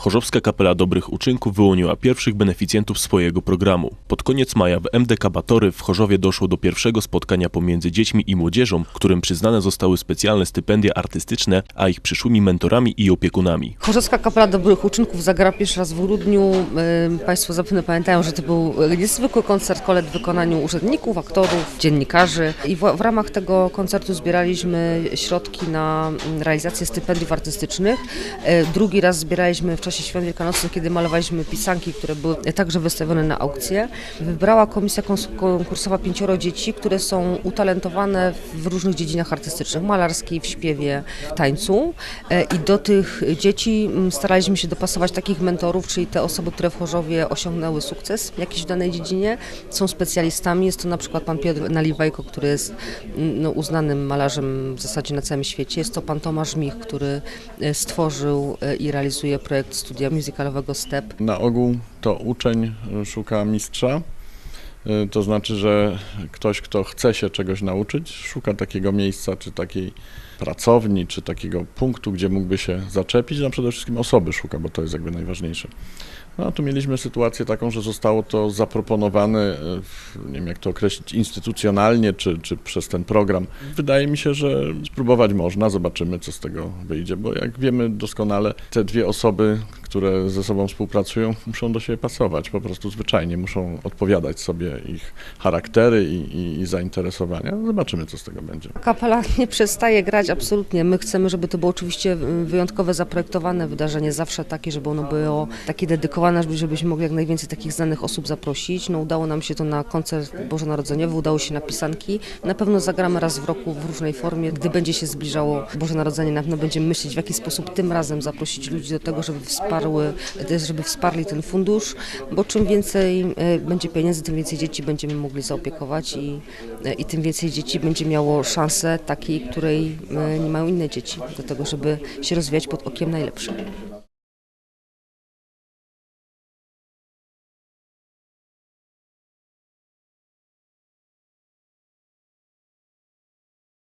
Chorzowska Kapela Dobrych Uczynków wyłoniła pierwszych beneficjentów swojego programu. Pod koniec maja w MDK Batory w Chorzowie doszło do pierwszego spotkania pomiędzy dziećmi i młodzieżą, którym przyznane zostały specjalne stypendia artystyczne, a ich przyszłymi mentorami i opiekunami. Chorzowska Kapela Dobrych Uczynków zagrała pierwszy raz w grudniu. Państwo zapewne pamiętają, że to był niezwykły koncert kolet w wykonaniu urzędników, aktorów, dziennikarzy. I w, w ramach tego koncertu zbieraliśmy środki na mm, realizację stypendiów artystycznych. Drugi raz zbieraliśmy w czasie świąt wielkanocnych, kiedy malowaliśmy pisanki, które były także wystawione na aukcję. Wybrała komisja konkursowa pięcioro dzieci, które są utalentowane w różnych dziedzinach artystycznych, malarskiej, w śpiewie, w tańcu. E, I do tych dzieci mm, staraliśmy się dopasować takich mentorów, czyli te osoby, które w Chorzowie osiągnęły sukces jakiś w danej dziedzinie, są specjalistami. Jest to na przykład pan Piotr Naliwajko, który jest mm, no, uznanym malarzem w zasadzie na całym świecie. Jest to pan Tomasz Mich, który e, stworzył e, i realizuje projekt studia musicalowego STEP. Na ogół to uczeń szuka mistrza. Y, To znaczy, że ktoś, kto chce się czegoś nauczyć, szuka takiego miejsca, czy takiej pracowni, czy takiego punktu, gdzie mógłby się zaczepić. No przede wszystkim osoby szuka, bo to jest jakby najważniejsze. No a tu mieliśmy sytuację taką, że zostało to zaproponowane, w- nie wiem jak to określić, instytucjonalnie, czy, czy przez ten program. Wydaje mi się, że spróbować można, zobaczymy co z tego wyjdzie, bo jak wiemy doskonale, te dwie osoby, które ze sobą współpracują, muszą do siebie pasować, po prostu zwyczajnie muszą odpowiadać sobie ich charaktery i, i, i zainteresowania. Zobaczymy co z tego będzie. Kapela nie przestaje grać absolutnie. My chcemy, żeby to było oczywiście y, wyjątkowe, zaprojektowane wydarzenie, zawsze takie, żeby ono było takie dedykowane, żeby- żebyśmy mogli jak najwięcej takich znanych osób zaprosić. No udało nam się to na koncert bożonarodzeniowy, udało się na pisanki. Na pewno zagramy raz w roku w różnej formie. Gdy będzie się zbliżało Boże Narodzenie, na pewno będziemy myśleć, w jaki sposób tym razem zaprosić ludzi do tego, żeby wsparły, żeby wsparli ten fundusz, bo czym więcej y, będzie pieniędzy, tym więcej dzieci będziemy mogli zaopiekować i, y, i tym więcej dzieci będzie miało szansę takiej, której nie mają inne dzieci, do tego, żeby się rozwijać pod okiem najlepszym.